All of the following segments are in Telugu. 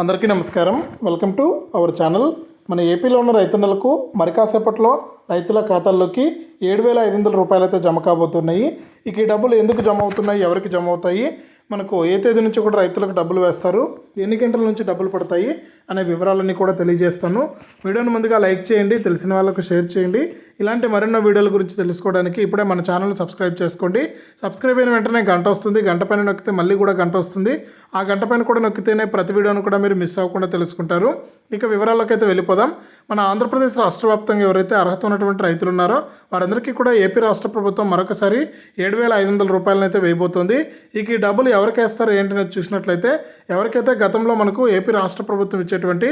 అందరికీ నమస్కారం. Welcome to our channel. మన ఏపీలో ఉన్న రైతన్నలకు మరి కాసేపట్లో రైతుల ఖాతాల్లోకి ఏడు వేల ఐదు వందల రూపాయలు అయితే జమ కాబోతున్నాయి. ఇక ఈ డబ్బులు ఎందుకు జమ అవుతున్నాయి? ఎవరికి జమ అవుతాయి? మనకు ఏ తేదీ నుంచి కూడా రైతులకు డబ్బులు వేస్తారు? ఎన్ని గంటల నుంచి డబ్బులు పడతాయి? అనే వివరాలన్నీ కూడా తెలియజేస్తాను. వీడియోని ముందుగా లైక్ చేయండి తెలిసిన వాళ్ళకు షేర్ చేయండి. ఇలాంటి మరెన్నో వీడియోల గురించి తెలుసుకోవడానికి ఇప్పుడే మన ఛానల్ సబ్స్క్రైబ్ చేసుకోండి. సబ్స్క్రైబ్ అయిన వెంటనే గంట వస్తుంది. గంట పైన నొక్కితే మళ్ళీ కూడా గంట వస్తుంది. ఆ గంట పైన కూడా నొక్కితేనే ప్రతి వీడియోను కూడా మీరు మిస్ అవ్వకుండా తెలుసుకుంటారు. ఇక వివరాల్లోకి అయితే వెళ్ళిపోదాం. మన ఆంధ్రప్రదేశ్ రాష్ట్ర వ్యాప్తంగా ఎవరైతే అర్హత ఉన్నటువంటి రైతులు ఉన్నారో వారందరికీ కూడా ఏపీ రాష్ట్ర ప్రభుత్వం మరొకసారి ఏడు వేల ఐదు వందల రూపాయలను అయితే వేయబోతోంది. ఇక ఈ డబ్బులు ఎవరికి వేస్తారు ఏంటనేది చూసినట్లయితే ఎవరికైతే గతంలో మనకు ఏపీ రాష్ట్ర ప్రభుత్వం ఇచ్చేటువంటి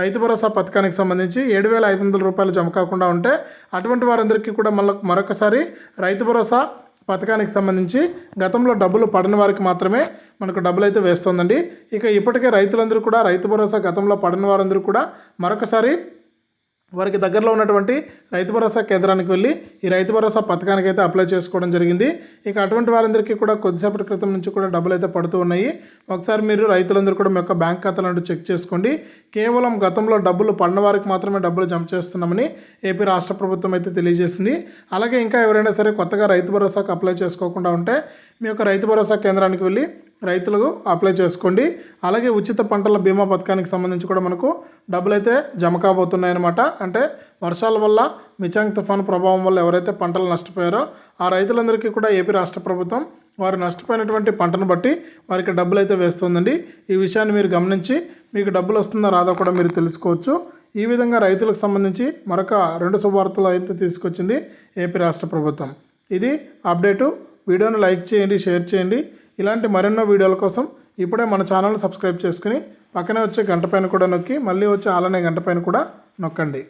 రైతు భరోసా పథకానికి సంబంధించి ఏడు వేల ఐదు వందల రూపాయలు జమ కాకుండా ఉంటే అటువంటి వారందరికీ కూడా మళ్ళీ మరొకసారి రైతు భరోసా పథకానికి సంబంధించి గతంలో డబ్బులు పడని వారికి మాత్రమే మనకు డబ్బులు అయితే వేస్తుందండి. ఇక ఇప్పటికే రైతులందరూ కూడా రైతు భరోసా గతంలో పడని వారందరూ కూడా మరొకసారి వారికి దగ్గరలో ఉన్నటువంటి రైతు భరోసా కేంద్రానికి వెళ్ళి ఈ రైతు భరోసా పథకానికి అయితే అప్లై చేసుకోవడం జరిగింది. ఇక అటువంటి వారందరికీ కూడా కొద్దిసేపటి క్రితం నుంచి కూడా డబ్బులు అయితే పడుతూ ఉన్నాయి. ఒకసారి మీరు రైతులందరూ కూడా మీ యొక్క బ్యాంక్ ఖాతాలను చెక్ చేసుకోండి. కేవలం గతంలో డబ్బులు పడిన వారికి మాత్రమే డబ్బులు జమ చేస్తున్నామని ఏపీ రాష్ట్ర ప్రభుత్వం అయితే తెలియజేసింది. అలాగే ఇంకా ఎవరైనా సరే కొత్తగా రైతు భరోసాకు అప్లై చేసుకోకుండా ఉంటే మీ యొక్క రైతు భరోసా కేంద్రానికి వెళ్ళి రైతులకు అప్లై చేసుకోండి. అలాగే ఉచిత పంటల బీమా పథకానికి సంబంధించి కూడా మనకు డబ్బులు అయితే జమ కాబోతున్నాయన్నమాట అంటే వర్షాల వల్ల మిచాంగ్ తుఫాను ప్రభావం వల్ల ఎవరైతే పంటలు నష్టపోయారో ఆ రైతులందరికీ కూడా ఏపీ రాష్ట్ర ప్రభుత్వం వారు నష్టపోయినటువంటి పంటను బట్టి వారికి డబ్బులు అయితే వేస్తుందండి. ఈ విషయాన్ని మీరు గమనించి మీకు డబ్బులు వస్తుందా రాదో కూడా మీరు తెలుసుకోవచ్చు. ఈ విధంగా రైతులకు సంబంధించి మరొక రెండు శుభవార్తలు అయితే తీసుకొచ్చింది ఏపీ రాష్ట్ర ప్రభుత్వం. ఇది అప్డేటు. వీడియోను లైక్ చేయండి షేర్ చేయండి. ఇలాంటి మరెన్నో వీడియోల కోసం ఇప్పుడే మన ఛానల్ సబ్స్క్రైబ్ చేసుకుని పక్కనే వచ్చే గంట పైన కూడా నొక్కి మళ్ళీ వచ్చే ఆలనే గంట పైన కూడా నొక్కండి.